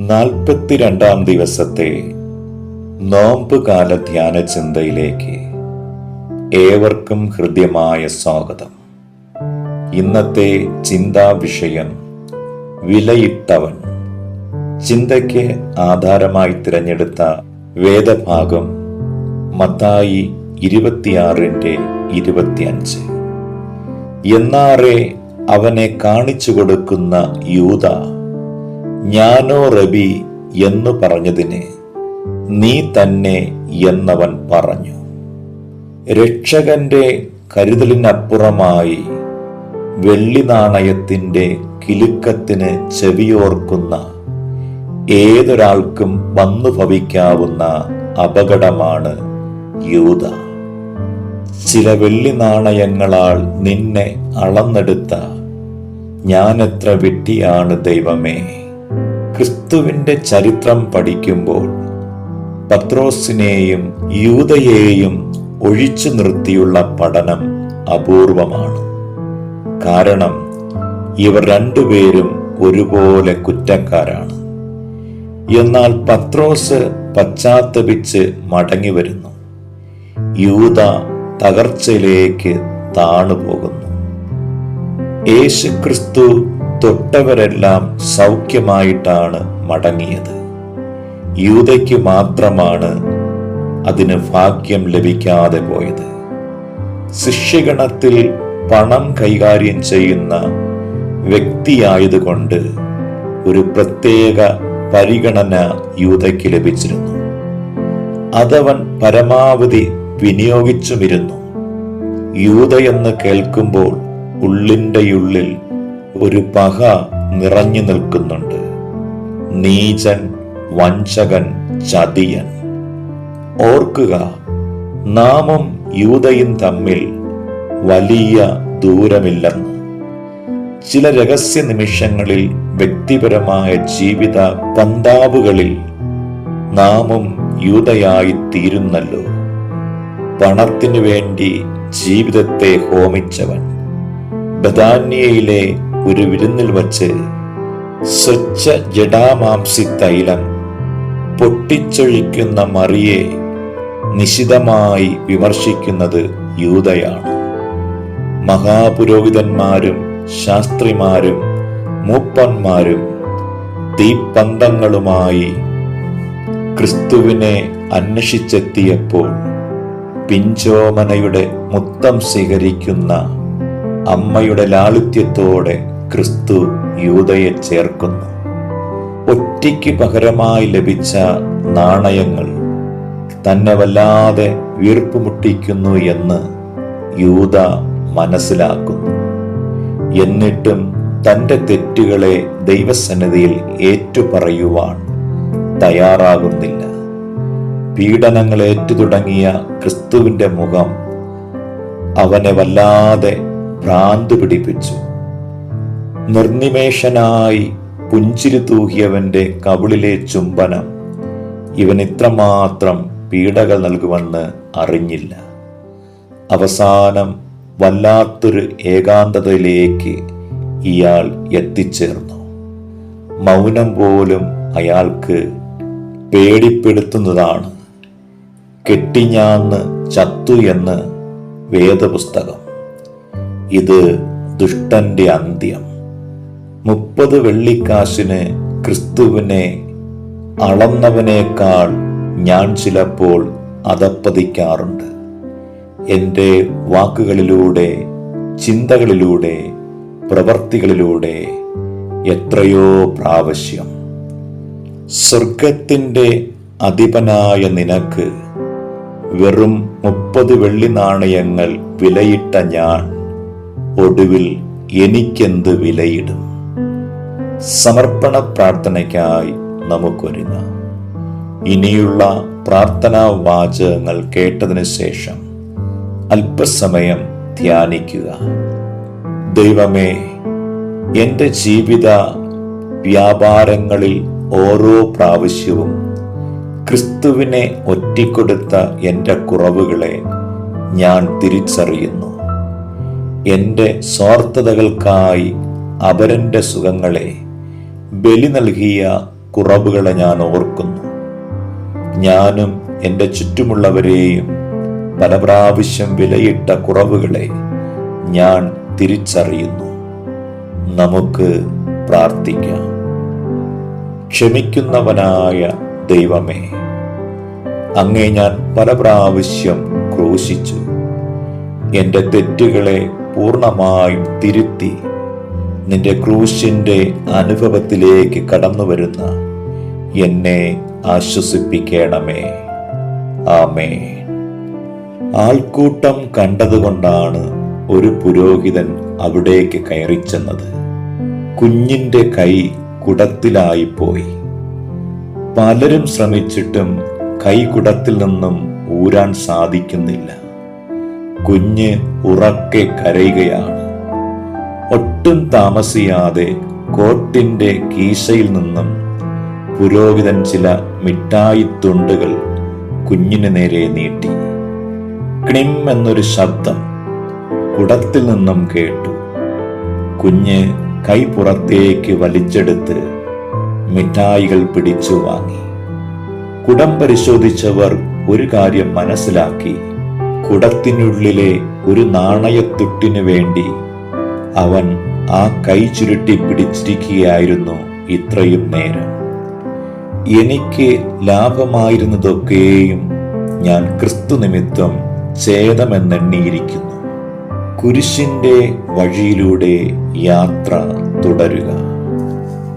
നാൽപ്പത്തിരണ്ടാം ദിവസത്തെ നോമ്പുകാല ധ്യാന ചിന്തയിലേക്ക് ഏവർക്കും ഹൃദ്യമായ സ്വാഗതം. ഇന്നത്തെ ചിന്താ വിഷയം വിലയിട്ടവൻ. ചിന്തയ്ക്ക് ആധാരമായി തിരഞ്ഞെടുത്ത വേദഭാഗം മത്തായി ഇരുപത്തിയാറിന്റെ ഇരുപത്തിയഞ്ച്. എന്നാറെ അവനെ കാണിച്ചു കൊടുക്കുന്ന യൂത ഞാനോ റബി എന്നു പറഞ്ഞതിന് നീ തന്നെ എന്നവൻ പറഞ്ഞു. രക്ഷകന്റെ കരുതലിനപ്പുറമായി വെള്ളി നാണയത്തിന്റെ കിലുക്കത്തിന് ചെവിയോർക്കുന്ന ഏതൊരാൾക്കും വന്നു ഭവിക്കാവുന്ന അപകടമാണ് യൂത. ചില വെള്ളി നാണയങ്ങളാൽ നിന്നെ അളന്നെടുത്ത ഞാനെത്ര വിട്ടിയാണ് ദൈവമേ. ക്രിസ്തുവിന്റെ ചരിത്രം പഠിക്കുമ്പോൾ പത്രോസിനെയും യൂതയെയും ഒഴിച്ചു നിർത്തിയുള്ള പഠനം അപൂർവമാണ്. കാരണം ഇവർ രണ്ടുപേരും ഒരുപോലെ കുറ്റക്കാരാണ്. എന്നാൽ പത്രോസ് പശ്ചാത്തപിച്ച് മടങ്ങി വരുന്നു. യൂത തകർച്ചയിലേക്ക് താണുപോകുന്നു. യേശുക്രിസ്തു തൊട്ടവരെല്ലാം സൗഖ്യമായിട്ടാണ് മടങ്ങിയത്. യൂതയ്ക്ക് മാത്രമാണ് അതിന് ഭാഗ്യം ലഭിക്കാതെ പോയത്. ശിഷ്യഗണത്തിൽ പണം കൈകാര്യം ചെയ്യുന്ന വ്യക്തിയായതുകൊണ്ട് ഒരു പ്രത്യേക പരിഗണന യൂതയ്ക്ക് ലഭിച്ചിരുന്നു. അതവൻ പരമാവധി വിനിയോഗിച്ചുമിരുന്നു. യൂതയെന്ന് കേൾക്കുമ്പോൾ ഉള്ളിന്റെയുള്ളിൽ ഒരു പക നിറഞ്ഞു നിൽക്കുന്നുണ്ട്. നീചൻ വഞ്ചകൻ ചതിയൻ. ഓർക്കുക നാമും യൂതയും തമ്മിൽ വലിയ ദൂരമില്ലെന്ന്. ചില രഹസ്യ നിമിഷങ്ങളിൽ വ്യക്തിപരമായ ജീവിത പന്താവുകളിൽ നാമും യൂതയായി തീരുന്നല്ലോ. പണത്തിനു വേണ്ടി ജീവിതത്തെ ഹോമിച്ചവൻ. ബദാന്യയിലെ ഒരു വിരുന്നിൽ വച്ച് സ്വച്ഛ ജഡാമാംസി തൈലം പൊട്ടിച്ചൊഴിക്കുന്ന മറിയെ നിശിതമായി വിമർശിക്കുന്നത് യൂതയാണ്. മഹാപുരോഹിതന്മാരും ശാസ്ത്രിമാരും മൂപ്പന്മാരും തീപ്പന്തങ്ങളുമായി ക്രിസ്തുവിനെ അന്വേഷിച്ചെത്തിയപ്പോൾ പിഞ്ചോമനയുടെ മുത്തം സ്വീകരിക്കുന്ന അമ്മയുടെ ലാളിത്യത്തോടെ ക്രിസ്തു യൂതയെ ചേർക്കുന്നു. ഒറ്റയ്ക്ക് പകരമായി ലഭിച്ച നാണയങ്ങൾ തന്നെ വല്ലാതെ വീർപ്പുമുട്ടിക്കുന്നു എന്ന് യൂത മനസ്സിലാക്കുന്നു. എന്നിട്ടും തന്റെ തെറ്റുകളെ ദൈവസന്നിധിയിൽ ഏറ്റുപറയുവാൻ തയ്യാറാകുന്നില്ല. പീഡനങ്ങൾ ഏറ്റു തുടങ്ങിയ ക്രിസ്തുവിന്റെ മുഖം അവനെ വല്ലാതെ ഭ്രാന്ത് പിടിപ്പിച്ചു. നിർനിമേഷനായി പുഞ്ചിരി തൂകിയവന്റെ കവിളിലെ ചുംബനം. ഇവൻ ഇത്രമാത്രം പീഡകൾ നൽകുമെന്ന് അറിഞ്ഞില്ല. അവസാനം വല്ലാത്തൊരു ഏകാന്തതയിലേക്ക് ഇയാൾ എത്തിച്ചേർന്നു. മൗനം പോലും അയാൾക്ക് പേടിപ്പെടുത്തുന്നതാണ്. കെട്ടിഞ്ഞാന്ന് ചത്തു എന്ന് വേദപുസ്തകം. ഇത് ദുഷ്ടന്റെ അന്ത്യം. മുപ്പത് വെള്ളിക്കാശിന് ക്രിസ്തുവിനെ അളന്നവനേക്കാൾ ഞാൻ ചിലപ്പോൾ അതപ്പതിക്കാറുണ്ട്. എന്റെ വാക്കുകളിലൂടെ ചിന്തകളിലൂടെ പ്രവർത്തികളിലൂടെ എത്രയോ പ്രാവശ്യം. സ്വർഗത്തിന്റെ അധിപനായ നിനക്ക് വെറും മുപ്പത് വെള്ളി നാണയങ്ങൾ വിലയിട്ട ഞാൻ ഒടുവിൽ എനിക്കെന്ത് വിലയിടും? സമർപ്പണ പ്രാർത്ഥനയ്ക്കായി നമുക്കൊരുങ്ങാം. ഇനിയുള്ള പ്രാർത്ഥനാ വാചകങ്ങൾ കേട്ടതിന് ശേഷം അല്പസമയം ധ്യാനിക്കുക. ദൈവമേ എന്റെ ജീവിത വ്യാപാരങ്ങളിൽ ഓരോ പ്രാവശ്യവും ക്രിസ്തുവിനെ ഒറ്റിക്കൊടുത്ത എന്റെ കുറവുകളെ ഞാൻ തിരിച്ചറിയുന്നു. എന്റെ സ്വാർത്ഥതകൾക്കായി അപരന്റെ സുഖങ്ങളെ ബലി നൽകിയ കുറവുകളെ ഞാൻ ഓർക്കുന്നു. ഞാനും എന്റെ ചുറ്റുമുള്ളവരെയും പല പ്രാവശ്യം വിലയിട്ട കുറവുകളെ ഞാൻ തിരിച്ചറിയുന്നു. നമുക്ക് പ്രാർത്ഥിക്കാം. ക്ഷമിക്കുന്നവനായ ദൈവമേ അങ്ങേ ഞാൻ പല പ്രാവശ്യം ക്രൂശിച്ചു. എന്റെ തെറ്റുകളെ പൂർണമായും തിരുത്തി നിന്റെ ക്രൂശിന്റെ അനുഭവത്തിലേക്ക് കടന്നു വരുന്ന എന്നെ ആശ്വസിപ്പിക്കണമേ. ആമേ ആൾക്കൂട്ടം കണ്ടതുകൊണ്ടാണ് ഒരു പുരോഹിതൻ അവിടേക്ക് കയറിച്ചെന്നത്. കുഞ്ഞിന്റെ കൈ കുടത്തിലായിപ്പോയി. പലരും ശ്രമിച്ചിട്ടും കൈ കുടത്തിൽ നിന്നും ഊരാൻ സാധിക്കുന്നില്ല. കുഞ്ഞ് ഉറക്കെ കരയുകയാണ്. ഒട്ടും താമസിയാതെ കോട്ടിന്റെ കീശയിൽ നിന്നും പുരോഹിതൻ ചില മിഠായി തുണ്ടുകൾ കുഞ്ഞിന് നേരെ നീട്ടി. ക്ണിം എന്നൊരു ശബ്ദം കുടത്തിൽ നിന്നും കേട്ടു. കുഞ്ഞ് കൈ പുറത്തേക്ക് വലിച്ചെടുത്ത് മിഠായികൾ പിടിച്ചു വാങ്ങി. കുടം പരിശോധിച്ചവർ ഒരു കാര്യം മനസ്സിലാക്കി. കുടത്തിനുള്ളിലെ ഒരു നാണയത്തുട്ടിനു വേണ്ടി അവൻ ആ കൈ ചുരുട്ടി പിടിച്ചിരിക്കുകയായിരുന്നു ഇത്രയും നേരം. എനിക്ക് ലാഭമായിരുന്നതൊക്കെയും ഞാൻ ക്രിസ്തു നിമിത്തം ഛേദമെന്നെണ്ണിയിരിക്കുന്നു കുരിശിന്റെ വഴിയിലൂടെ യാത്ര തുടരുക.